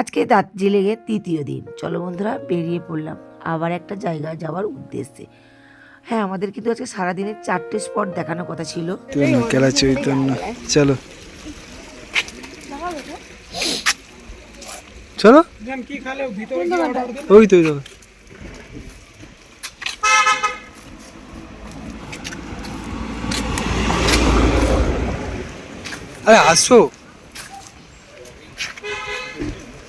আজকে দার্জিলিংয়ের তৃতীয় দিন। চলো বন্ধুরা, বেরিয়ে পড়লাম। আবার একটা জায়গায় যাওয়ার উদ্দেশ্যে। হ্যাঁ আমাদের কিন্তু আজকে সারাদিনের চারটে স্পট দেখানোর কথা ছিল। চৈতন্য, চলো। চলো। ওই তো। আরে, আসো।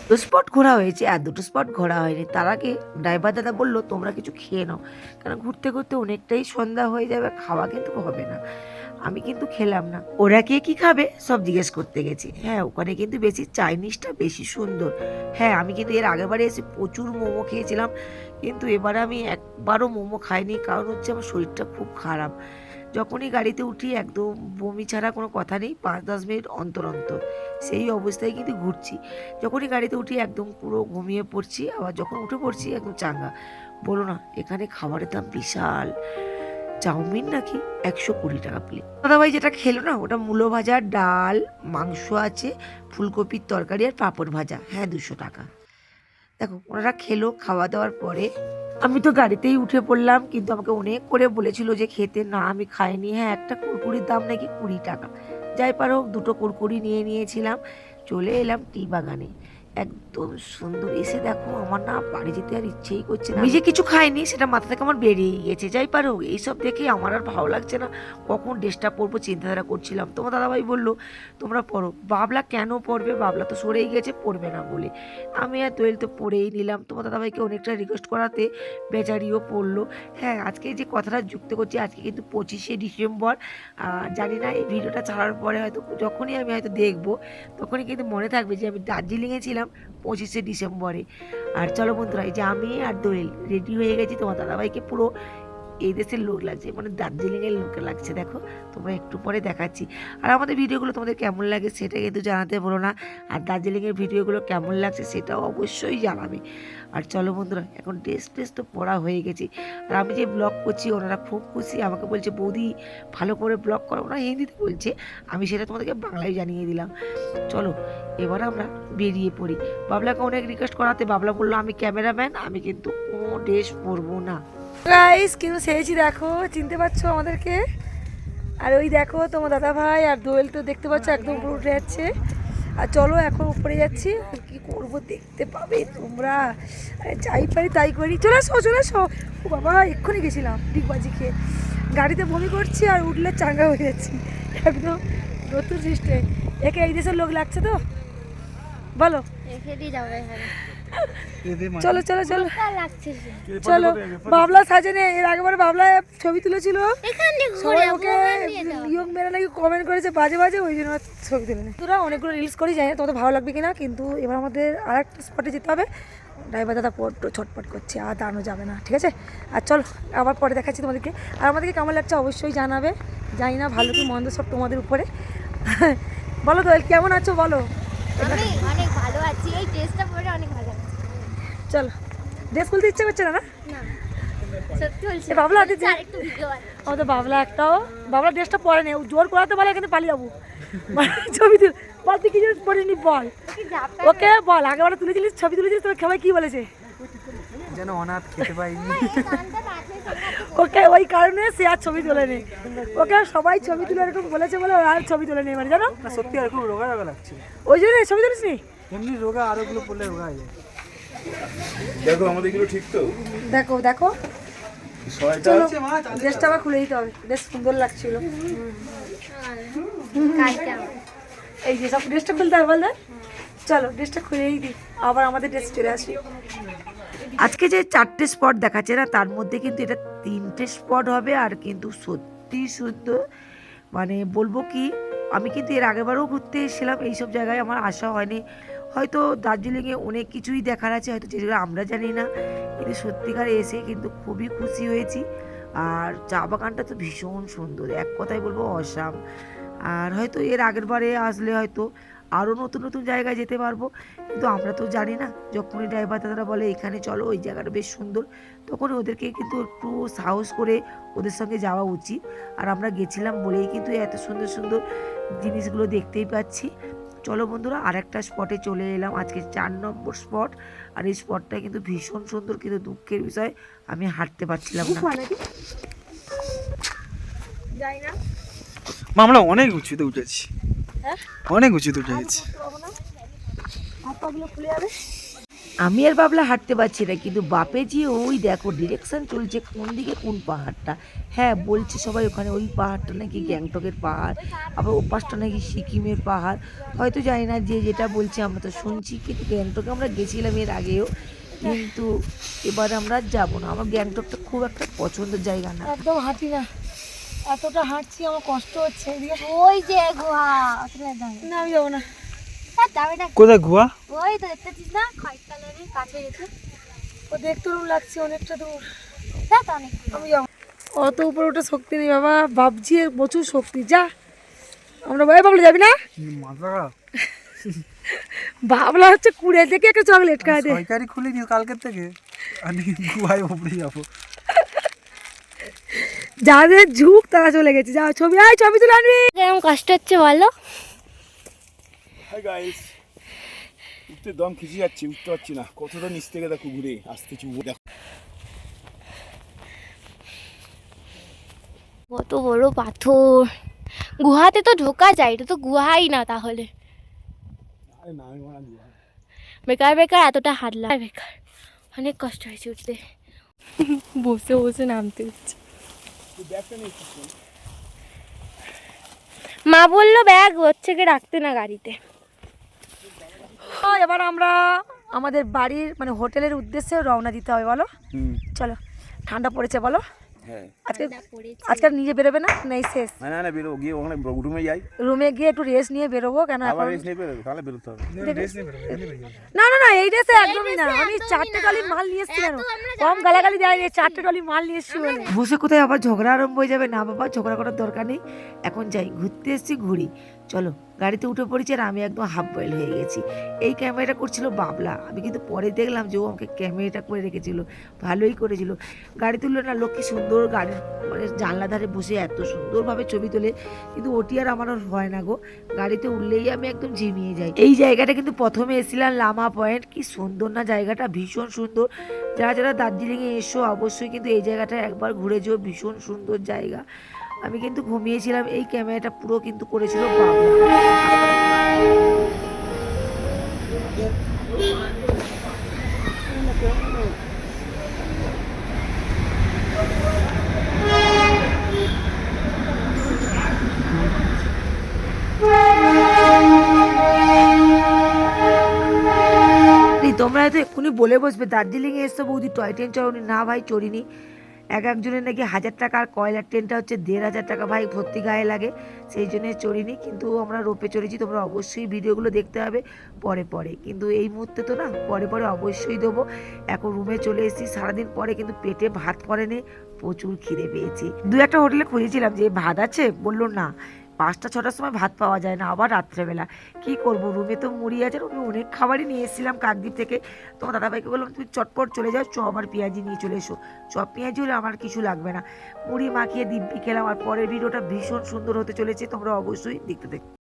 দুটো স্পট ঘোরা হয়েছে আর দুটো স্পট ঘোরা হয়নি। তার আগে ড্রাইভার দাদা বলল, তোমরা কিছু খেয়ে নাও। কারণ ঘুরতে ঘুরতে অনেকটাই সন্ধ্যা হয়ে যাবে খাওয়া কিন্তু হবে না। আমি কিন্তু খেলাম না। ওরা কে কি খাবে? সব জিজ্ঞেস করতে গেছি। হ্যাঁ ওখানে কিন্তু বেশি চাইনিজটা বেশি সুন্দর। হ্যাঁ আমি কিন্তু এর আগেরবারে এসে প্রচুর মোমো খেয়েছিলাম। কিন্তু এবারে আমি একবারও মোমো খাইনি, কারণ হচ্ছে আমার শরীরটা খুব খারাপ। যখনই গাড়িতে উঠি, একদম বমি ছাড়া কোনো কথা নেই, পাঁচ দশ মিনিট অন্তর অন্তর। সেই অবস্থায় কিন্তু ঘুরছি। যখনই গাড়িতে উঠি, একদম পুরো ঘুমিয়ে পড়ছি, আবার যখন উঠে পড়ছি, একদম চাঙ্গা। বলো না, এখানে খাবারের দাম বিশাল। চাউমিন নাকি একশো কুড়ি টাকা প্লেট দাদাভাই যেটা খেলো না, ওটা মূলো ভাজা, ডাল, মাংস আছে, ফুলকপির তরকারি আর পাঁপড় ভাজা। হ্যাঁ দুশো টাকা। দেখো, ওনারা খেলো, খাওয়া দাওয়ার পরে আমি তো গাড়িতেই উঠে পড়লাম, কিন্তু আমাকে অনেক করে বলেছিল যে খেতে, না, আমি খাইনি। হ্যাঁ একটা কুরকুরির দাম নাকি কুড়ি টাকা। যাই পারো, দুটো কুরকুরি নিয়ে নিয়েছিলাম। চলে এলাম টি বাগানে। একদম সুন্দর। এসে দেখো, আমার না বাড়ি যেতে আর ইচ্ছেই করছে না। যে কিছু খাইনি, সেটা মাথা থেকে আমার বেরিয়ে গেছে। যাই পারো, এইসব দেখে আমার আর ভালো লাগছে না। কখন ড্রেসটা পরবো চিন্তাধারা করছিলাম। তোমার দাদাভাই বলল, তোমরা পড়ো বাবলা কেন পড়বে বাবলা তো সরেই গেছে পড়বে না বলে। আমি আর দোয়েল তো পড়েই নিলাম। তোমার দাদাভাইকে অনেকটা রিকোয়েস্ট করাতে বেচারিও পড়ল হ্যাঁ আজকে যে কথাটা যুক্ত করছি, আজকে কিন্তু পঁচিশে ডিসেম্বর। জানি না, এই ভিডিওটা ছাড়ার পরে হয়তো, যখনই আমি হয়তো দেখব, তখনই কিন্তু মনে থাকবে যে আমি দার্জিলিংয়ে ছিলাম। পঁচিশে ডিসেম্বরে। আর চলো বন্ধুরা, এই যে আমি আর দোয়েল রেডি হয়ে গেছি, তোমার দাদাভাইকে পুরো এই দেশের লোক লাগছে মানে দার্জিলিংয়ের লোক লাগছে, দেখো। তোমরা একটু পরে দেখাচ্ছি। আর আমাদের ভিডিওগুলো তোমাদের কেমন লাগে সেটা কিন্তু জানাতে বলো না। আর দার্জিলিংয়ের ভিডিওগুলো কেমন লাগছে সেটাও অবশ্যই জানাবে। আর চলো বন্ধুরা, এখন ড্রেস ট্রেস তো পড়া হয়ে গেছে। আর আমি যে ব্লগ করছি, ওনারা খুব খুশি। আমাকে বলছে, বৌদি, ভালো করে ব্লগ করো। ওরা হিন্দিতে বলছে। আমি সেটা তোমাদেরকে বাংলায় জানিয়ে দিলাম। চলো, এবার আমরা বেরিয়ে পড়ি। বাবলাকে অনেক রিকোয়েস্ট করাতে বাবলা বলল, আমি ক্যামেরাম্যান আমি কিন্তু কোনো ড্রেস পরবো না। গাইস কিন্তু সেরেছি দেখো, চিনতে পারছ আমাদেরকে? আর ওই দেখো, তোমার দাদা ভাই আর দোয়েল তো দেখতে পাচ্ছ একদম উপরে উঠে যাচ্ছে। আর চলো এখন উপরে যাচ্ছি। কি করব দেখতে পাবে তোমরা। যাই পারি তাই করি। চলে আসো চলে আসো। ও বাবা, এক্ষুনি গেছিলাম ডিগবাজি খেয়ে। গাড়িতে বমি করছি আর উঠলে চাঙ্গা হয়ে যাচ্ছি। একদম নতুন সিস্টেম একে এই দেশের লোক লাগছে তো? বলো। রেখে দিয়ে যাবে চলো চলো চলো। ভালো লাগছে? চলো বাবলা সাজেনে এর আগেবার বাবলা ছবি তুলেছিল। সবাই ওকে ইয়ং মেয়েরা নাকি কমেন্ট করেছে বাজে বাজে ওই জন্য আর ছবি তুলে নেই তোরা অনেকগুলো রিলস করি জানি তোমাদের ভালো লাগবে কিনা কিন্তু এবার আমাদের আর একটা স্পটে যেতে হবে। ড্রাইভার দাদা বড্ড ছটপট করছে আর দাঁড়ানো যাবে না ঠিক আছে? আর চলো আবার পরে দেখাচ্ছি তোমাদেরকে। আর আমাদেরকে কেমন লাগছে অবশ্যই জানাবে। জানি না ভালো কি মন্দ সব তোমাদের উপরে। বলো তো কেমন আছো বলো? আমি অনেক ভালো আছি এই ড্রেসটা পরে অনেক ভালো আছি চলো ড্রেস খুলতে ইচ্ছে করছে না না বাবলা, আমাদের বাবলা একটাও বাবলা ড্রেসটা পরে নেই ও জোর করাতে বলে এখানে পালিয়ে যাব ছবি তুল বল তুই কি জিনিস পরিনি বল ওকে বল আগেবারে তুলেছিলিস ছবি তুলেছিলিস তোর সবাই কি বলেছে যেন অনাথ খেতে পাইনি ওকে ওই কারণে সে আর ছবি তোলে নেই ওকে সবাই ছবি তুলে এরকম বলেছে বলে আর ছবি তুলে নেই মানে জানো সত্যি আর খুব রোগা রোগা লাগছে ওই জন্য ছবি তুলিস নি এমনি রোগা আরও গুলো পড়লে রোগা হয়ে যায় দেখো আমাদের এগুলো ঠিক তো? দেখো দেখো। চলো ড্রেসটা আবার খুলে দিতে হবে। বেশ সুন্দর লাগছিল। এই যে সব ড্রেসটা খুলতে হবে বল চলো ড্রেসটা খুলেই দিই। আবার আমাদের ড্রেস চলে আসি। আজকে যে চারটে স্পট দেখাচ্ছে না তার মধ্যে কিন্তু এটা তিনটে স্পট হবে আর কিন্তু সত্যি সুন্দর। মানে বলব কি আমি কিন্তু এর আগেবারও ঘুরতে এসেছিলাম এইসব জায়গায় আমার আসা হয়নি। হয়তো দার্জিলিংয়ে অনেক কিছুই দেখার আছে, হয়তো যেগুলো আমরা জানি না। কিন্তু সত্যিকার এসে কিন্তু খুবই খুশি হয়েছি। আর চা বাগানটা তো ভীষণ সুন্দর, এক কথায় বলব অসাম। আর হয়তো এর আগের বারে আসলে হয়তো আরও নতুন নতুন জায়গায় যেতে পারব। কিন্তু আমরা তো জানি না, যখনই ড্রাইভার দাদারা বলে, এখানে চলো, ওই জায়গাটা বেশ সুন্দর, তখন ওদেরকে কিন্তু একটু সাহস করে ওদের সঙ্গে যাওয়া উচিত। আর আমরা গেছিলাম বলেই কিন্তু এত সুন্দর সুন্দর জিনিসগুলো দেখতেই পাচ্ছি। চলো বন্ধুরা আরেকটা স্পটে চলে এলাম। আজকে চার নম্বর স্পট আর এই স্পটটা কিন্তু ভীষণ সুন্দর কিন্তু দুঃখের বিষয় আমি হাঁটতে পারছিলাম না। মা আমরা অনেক উঁচুতে উঠেছি। অনেক উঁচুতে উঠে গেছি। আমি আর বাবলা হাঁটতে পারছি না কিন্তু বাপে যে ওই দেখো ডিরেকশন চলছে কোন দিকে কোন পাহাড়টা। হ্যাঁ বলছে সবাই ওখানে ওই পাহাড়টা নাকি গ্যাংটকের পাহাড় আবার ও পাশটা নাকি সিকিমের পাহাড়। হয়তো জানি না যে যেটা বলছে আমরা তো শুনছি কিন্তু গ্যাংটকে আমরা গেছিলাম এর আগেও কিন্তু এবার আমরা যাব না। আমার গ্যাংটকটা খুব একটা পছন্দের জায়গা না। একদম হাঁটি না। এতটা হাঁটছি আমার কষ্ট হচ্ছে। ওই যে গুহা না আমি যাব না যাবে না। কোথায় গুয়া ওই তো দেখতেছিস না খয়ের কালারের কাছে গেছে। ও দেখতে লাগছে অনেকটা দূর। হ্যাঁ তো অনেক আমি অত উপরে ওঠে শক্তি নেই বাবা ভাবছি প্রচুর শক্তি। যা আমরা ভাই বাবলা যাবি না? খারাপ হচ্ছে কুড়ে থেকে একটা চকলেট খাই দে। সরকারি খুলিনি কালকের থেকে। আমি গুয়ায় উপরে যাব। যাদের ঝুঁক তারা চলে গেছে। যা ছবি আয় ছবি তুলে আনবি। কেমন কষ্ট হচ্ছে বলো? হাই গাইস উঠতে দম খিচে যাচ্ছে উঠতে পারছি না। কতটা নিচ থেকে দেখো ঘুরে আসতেছি উপরে দেখো। কত বড় পাথর। গুহাতে তো ঢোকা যায় এটা তো গুহাই না তাহলে। বেকার বেকার এতটা হাঁটলাম বেকার অনেক কষ্ট হয়েছে উঠতে। বসে বসে নামতে হচ্ছে? মা বলল ব্যাগ হচ্ছে কি রাখতে না গাড়িতে। এবার আমরা আমাদের বাড়ির মানে হোটেলের উদ্দেশ্যে রওনা দিতে হবে বলো? চলো ঠান্ডা পড়েছে বলো? হ্যাঁ। আজকে আজকে নিজে বেরোবে না? নেই শেষ? না না না বেরো গিয়ে ওখানে রুমে যাই। রুমে গিয়ে একটু রেস্ট নিয়ে বেরোবো কেন আবার রেস্ট নিয়ে বেরোবে তাহলে বেরোতে হবে। না না না এই ড্রেসে একদমই না। আমি চারটে টলি মাল নিয়ে এসেছি কেন কম গালাগালি দেয় দেয়নি চারটে টলি মাল নিয়ে এসেছি বলে। বসে কোথায়? আবার ঝগড়া আরম্ভ হয়ে যাবে। না বাবা ঝগড়া করার দরকার নেই। এখন যাই ঘুরতে এসেছি ঘুরি। চলো। গাড়িতে উঠে পড়েছি আর আমি একদম হাফ বয়েল হয়ে গেছি। এই ক্যামেরাটা করছিল বাবলা। আমি কিন্তু পরে দেখলাম যে ও আমাকে ক্যামেরাটা করে রেখেছিল। ভালোই করেছিল। গাড়ি তুললো না লোক কি সুন্দর গাড়ির মানে জানলা ধারে বসে এত সুন্দরভাবে ছবি তোলে। কিন্তু ওটি আর আমার হয় না গো। গাড়িতে উঠলেই আমি একদম ঝিমিয়ে যাই। এই জায়গাটা কিন্তু প্রথমে এসেছিলাম লামা পয়েন্ট। কি সুন্দর না জায়গাটা, ভীষণ সুন্দর। যারা যারা দার্জিলিংয়ে এসো, অবশ্যই কিন্তু এই জায়গাটা একবার ঘুরে যেও। ভীষণ সুন্দর জায়গা। আমি কিন্তু ঘুমিয়েছিলাম, এই ক্যামেরাটা পুরো কিন্তু করেছিল তোমরা হয়তো এক্ষুনি বলে বসবে। দার্জিলিংয়ে এসছো বৌদি, টয় ট্রেন চড়নি। না ভাই, চড়িনি। এক একজনের নাকি হাজার টাকা আর কয়লার ট্রেনটা হচ্ছে দেড় হাজার টাকা। ভাই, ভর্তি গায়ে লাগে, সেই জন্যে চড়িনি, কিন্তু আমরা রোপে চড়েছি, তোমরা অবশ্যই ভিডিওগুলো দেখতে হবে পরে পরে। কিন্তু এই মুহূর্তে তো না, পরে পরে অবশ্যই দেবো। এখন রুমে চলে এসেছি, সারাদিন পরে কিন্তু পেটে ভাত পড়েনি, প্রচুর খিদে পেয়েছি। দু একটা হোটেলে খুঁজেছিলাম যে ভাত আছে, বলল না। পাঁচটা, ছটার সময় ভাত পাওয়া যায় না, আবার রাত্রেবেলা। কি করব? রুমে তো মুড়ি আছে, রুমে অনেক খাবারই নিয়ে এসেছিলাম কাকদ্বীপ থেকে। তোমার দাদাভাইকে বললাম, তুমি চটপট চলে যাও চপ আর পেঁয়াজি নিয়ে চলে এসো। চপ পেঁয়াজি হলে আমার কিছু লাগবে না। মুড়ি মাখিয়ে দিব্যি খেলাম, আর পরের ভিডিওটা ভীষণ সুন্দর হতে চলেছে, তোমরা অবশ্যই দেখতে দেখতে